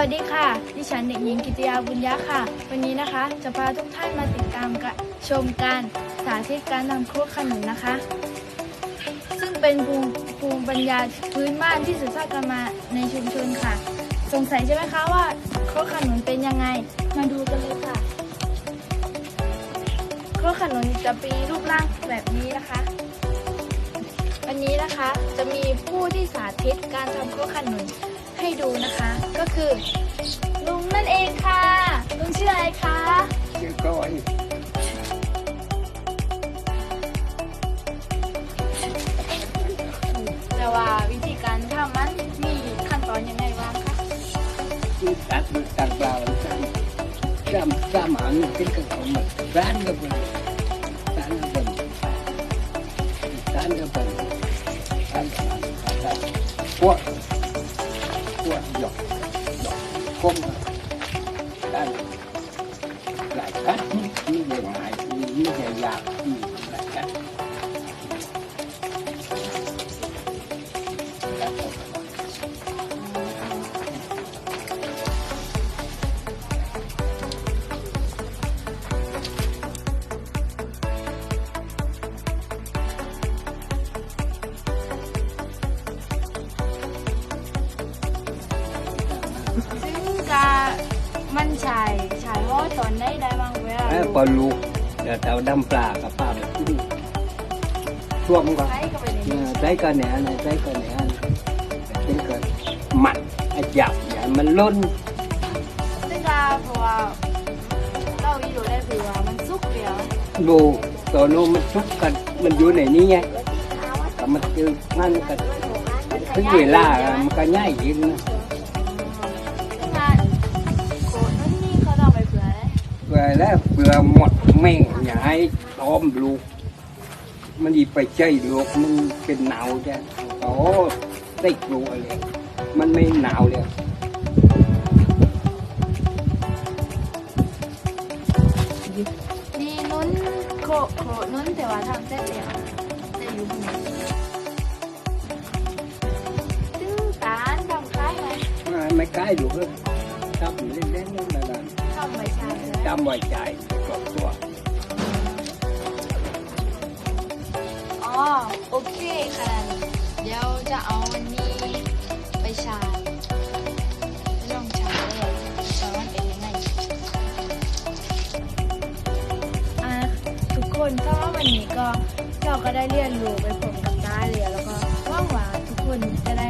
วัสดีค่ะ ดิฉันเด็กหญิงกิติยาบุญยะค่ะ วันนี้นะคะ จะพาทุกท่านมาติดตามกะชมการสาธิตการทำครัวขนุนนะคะ ซึ่งเป็นภูมิภูมิปัญญาพื้นบ้านที่สืบทอดกันมาในชุมชนค่ะ สงสัยใช่ไหมคะว่าครัวขนุนเป็นยังไง มาดูกันเลยค่ะครัวขนุนจะมีรูปร่างแบบนี้นะคะ วันนี้นะคะจะมีผู้ที่สาธิตการทำครัวขนุนให้ดูนะคะ ก็คือลุงนั่นเองค่ะลุงชื่ออะไรคะชื่อก้อยแต่ว่าวิธีการทำมันมีขั้นตอนยังไงบ้างคะที่ตัดมันตัดเปล่าซ้ำซ้ำซ้ำหันเป็นกระผมมันร้านก็เป็นร้านก็เป็นร้านก็เป็นร้านก็เป็น พวกพวดหยอกหยอกก้ม นฉายฉายว่าตอนได้ได้บ้างเวลาเอ้ยพอลูกเดี๋ยวเอาดำปลากับปลาแบบนี้ช่วงก่อนใช้เข้าไปในเอนี้อใช้กันเนี่ยนะใช้กันเนี่ยนะเป็นกันหมัดไอ้จับอย่าให้มันล้นซึ่งจะเพราะว่าเราอยู่ได้ถือว่ามันสุกเดียวดูตัวโน้มมันชุกกันมันอยู่ในนี้ไงแต่มันคือมันกันถึงเวลาอะมันก็ง่ายยิงนะ เลยเวลาแล้วเบื่อหมดแม่งอย่าให้ต้อมลูก มันอีไปใจลูกมันเป็นหนาวจ้ะโอ้ได้กลัวเลยมันไม่หนาวเลยมีนุ้นโคโคนุ้นแต่ว่าทำเสร็จแล้วแต่อยู่ข้างในซึ่งตาลทำคล้ายไหมไม่ไม่ใกล้ลูกเลย ทำเล่นๆนั่นแหละทำไม่ใช่เลยจำไว้ใจครอบครัวอ๋อโอเคค่ะเดี๋ยวจะเอาวันนี้ไปชาร์จไปลองชาร์จเลยว่าเป็นยังไงอะทุกคนถ้าว่าวันนี้ก็เราก็ได้เรียนรู้ไปผมกับตาเลยแล้วก็หว่างว่าทุกคนจะได้